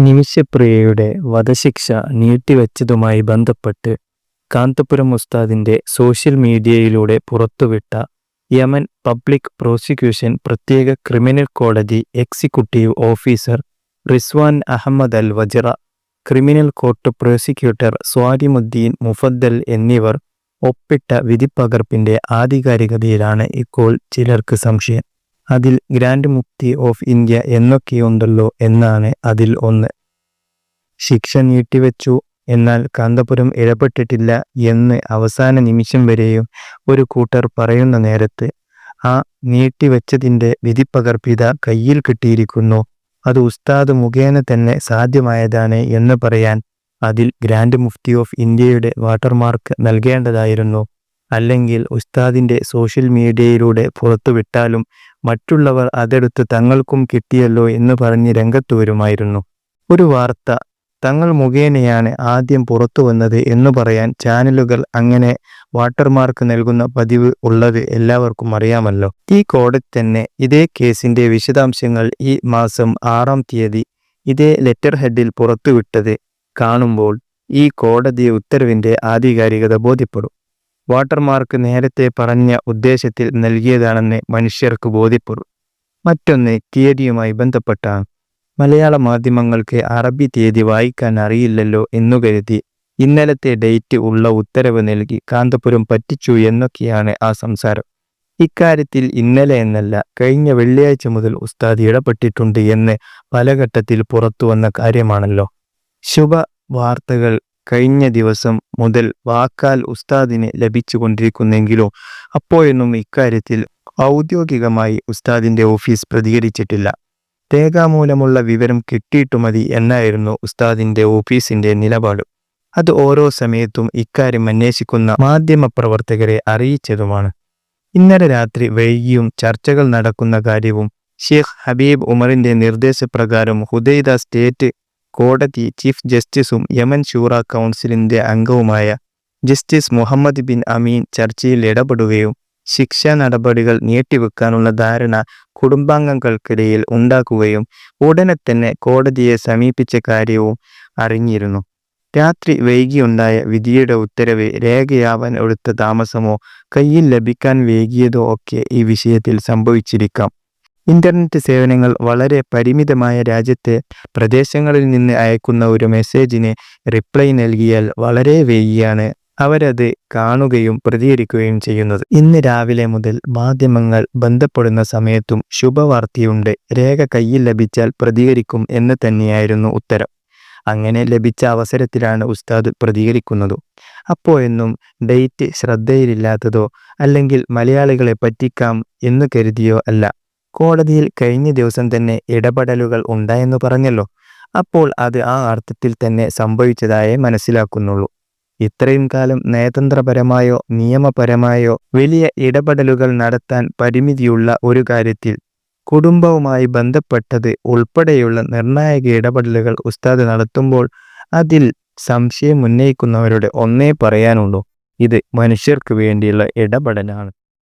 നിമിഷപ്രിയയുടെ വധശിക്ഷ നീട്ടിവച്ചതുമായി ബന്ധപ്പെട്ട് കാന്തപുരം ഉസ്താദിന്റെ സോഷ്യൽ മീഡിയയിലൂടെ പുറത്തുവിട്ട യമൻ പബ്ലിക് പ്രോസിക്യൂഷൻ പ്രത്യേക ക്രിമിനൽ കോടതി executive officer Rizwan Ahmed Al Wajira criminal court prosecutor Swarimuddin Mufaddal എന്നിവർ ഒപ്പിട്ട വിധിപ്പകർപ്പിന്റെ ആധികാരികതയിലാണ് ഇപ്പോൾ ചിലർക്ക് സംശയം. അതിൽ ഗ്രാൻഡ് മുഫ്തി ഓഫ് ഇന്ത്യ എന്നൊക്കെയുണ്ടല്ലോ എന്നാണ് അതിൽ ഒന്ന്. ശിക്ഷ നീട്ടിവെച്ചു. എന്നാൽ കാന്തപുരം ഇടപെട്ടിട്ടില്ല എന്ന് അവസാന നിമിഷം വരെയും ഒരു കൂട്ടർ പറയുന്ന നേരത്ത് ആ നീട്ടിവെച്ചതിന്റെ വിധിപ്പകർപ്പിത കയ്യിൽ കിട്ടിയിരിക്കുന്നു. അത് ഉസ്താദ് മുഖേന തന്നെ സാധ്യമായതാണ് എന്ന് പറയാൻ അതിൽ ഗ്രാൻഡ് മുഫ്തി ഓഫ് ഇന്ത്യയുടെ വാട്ടർമാർക്ക് നൽകേണ്ടതായിരുന്നു. അല്ലെങ്കിൽ ഉസ്താദിന്റെ സോഷ്യൽ മീഡിയയിലൂടെ പുറത്തുവിട്ടാലും മറ്റുള്ളവർ അതെടുത്ത് തങ്ങൾക്കും കിട്ടിയല്ലോ എന്ന് പറഞ്ഞ് രംഗത്തു വരുമായിരുന്നു. ഒരു വാർത്ത തങ്ങൾ മുഖേനയാണ് ആദ്യം പുറത്തു വന്നത് എന്ന് പറയാൻ ചാനലുകൾ അങ്ങനെ വാട്ടർമാർക്ക് നൽകുന്ന പതിവ് ഉള്ളത് എല്ലാവർക്കും അറിയാമല്ലോ. ഈ കോടതി തന്നെ ഇതേ കേസിന്റെ വിശദാംശങ്ങൾ ഈ മാസം ആറാം തീയതി ഇതേ ലെറ്റർ ഹെഡിൽ പുറത്തുവിട്ടത് കാണുമ്പോൾ ഈ കോടതി ഉത്തരവിന്റെ ആധികാരികത ബോധ്യപ്പെടും. വാട്ടർമാർക്ക് നേരത്തെ പറഞ്ഞ ഉദ്ദേശത്തിൽ നൽകിയതാണെന്ന് മനുഷ്യർക്ക് ബോധ്യപ്പെടും. മറ്റൊന്ന് തീയതിയുമായി ബന്ധപ്പെട്ട മലയാള മാധ്യമങ്ങൾക്ക് അറബി തീയതി വായിക്കാൻ അറിയില്ലല്ലോ എന്നു കരുതി ഇന്നലത്തെ ഡേറ്റ് ഉള്ള ഉത്തരവ് നൽകി കാന്തപുരം പറ്റിച്ചു എന്നൊക്കെയാണ് ആ സംസാരം. ഇക്കാര്യത്തിൽ ഇന്നലെ എന്നല്ല കഴിഞ്ഞ വെള്ളിയാഴ്ച മുതൽ ഉസ്താദ് ഇടപെട്ടിട്ടുണ്ട് എന്ന് പല ഘട്ടത്തിൽ പുറത്തു വന്ന കാര്യമാണല്ലോ. ശുഭ വാർത്തകൾ കഴിഞ്ഞ ദിവസം മുതൽ വാക്കാൽ ഉസ്താദിന് ലഭിച്ചുകൊണ്ടിരിക്കുന്നെങ്കിലും? അപ്പോഴൊന്നും ഇക്കാര്യത്തിൽ ഔദ്യോഗികമായി ഉസ്താദിന്റെ ഓഫീസ് പ്രതികരിച്ചിട്ടില്ല. രേഖാമൂലമുള്ള വിവരം കിട്ടിയിട്ടു മതി എന്നായിരുന്നു ഉസ്താദിന്റെ ഓഫീസിന്റെ നിലപാട്. അത് ഓരോ സമയത്തും ഇക്കാര്യം അന്വേഷിക്കുന്ന മാധ്യമപ്രവർത്തകരെ അറിയിച്ചതുമാണ്. ഇന്നലെ രാത്രി വൈകിയും ചർച്ചകൾ നടക്കുന്ന കാര്യവും ഷെയ്ഖ് ഹബീബ് ഉമറിന്റെ നിർദ്ദേശപ്രകാരം ഹുദൈദ സ്റ്റേറ്റ് കോടതി ചീഫ് ജസ്റ്റിസും യമൻ ഷൂറ കൗൺസിലിന്റെ അംഗവുമായ ജസ്റ്റിസ് മുഹമ്മദ് ബിൻ അമീൻ ചർച്ചയിൽ ഇടപെടുകയും ശിക്ഷാ നടപടികൾ നീട്ടിവെക്കാനുള്ള ധാരണ കുടുംബാംഗങ്ങൾക്കിടയിൽ ഉണ്ടാക്കുകയും ഉടനെ തന്നെ കോടതിയെ സമീപിച്ച കാര്യവും അറിഞ്ഞിരുന്നു. രാത്രി വൈകിയുണ്ടായ വിധിയുടെ ഉത്തരവ് രേഖയാവാൻ എടുത്ത താമസമോ കയ്യിൽ ലഭിക്കാൻ വൈകിയതോ ഒക്കെ ഈ വിഷയത്തിൽ സംഭവിച്ചിരിക്കാം. ഇന്റർനെറ്റ് സേവനങ്ങൾ വളരെ പരിമിതമായ രാജ്യത്തെ പ്രദേശങ്ങളിൽ നിന്ന് അയക്കുന്ന ഒരു മെസ്സേജിന് റിപ്ലൈ നൽകിയാൽ വളരെ വൈകിയാണ് അവരത് കാണുകയും പ്രതികരിക്കുകയും ചെയ്യുന്നത്. ഇന്ന് രാവിലെ മുതൽ മാധ്യമങ്ങൾ ബന്ധപ്പെടുന്ന സമയത്തും ശുഭവാർത്തയുണ്ട്. രേഖ കയ്യിൽ ലഭിച്ചാൽ പ്രതികരിക്കും എന്ന് തന്നെയായിരുന്നു ഉത്തരം. അങ്ങനെ ലഭിച്ച അവസരത്തിലാണ് ഉസ്താദ് പ്രതികരിക്കുന്നത്. അപ്പോഴെന്നും ഡേറ്റ് ശ്രദ്ധയിലില്ലാത്തതോ അല്ലെങ്കിൽ മലയാളികളെ പറ്റിക്കാം എന്ന് കരുതിയോ അല്ല. കോടതിയിൽ കഴിഞ്ഞ ദിവസം തന്നെ ഇടപെടലുകൾ ഉണ്ടായെന്ന് പറഞ്ഞല്ലോ. അപ്പോൾ അത് ആ അർത്ഥത്തിൽ തന്നെ സംഭവിച്ചതായേ മനസ്സിലാക്കുന്നുള്ളൂ. ഇത്രയും കാലം നയതന്ത്രപരമായോ നിയമപരമായോ വലിയ ഇടപെടലുകൾ നടത്താൻ പരിമിതിയുള്ള ഒരു കാര്യത്തിൽ കുടുംബവുമായി ബന്ധപ്പെട്ടത് ഉൾപ്പെടെയുള്ള നിർണായക ഇടപെടലുകൾ ഉസ്താദ് നടത്തുമ്പോൾ അതിൽ സംശയം ഉന്നയിക്കുന്നവരുടെ ഒന്നേ പറയാനുള്ളൂ. ഇത് മനുഷ്യർക്ക് വേണ്ടിയുള്ള ഇടപെടലാണ്.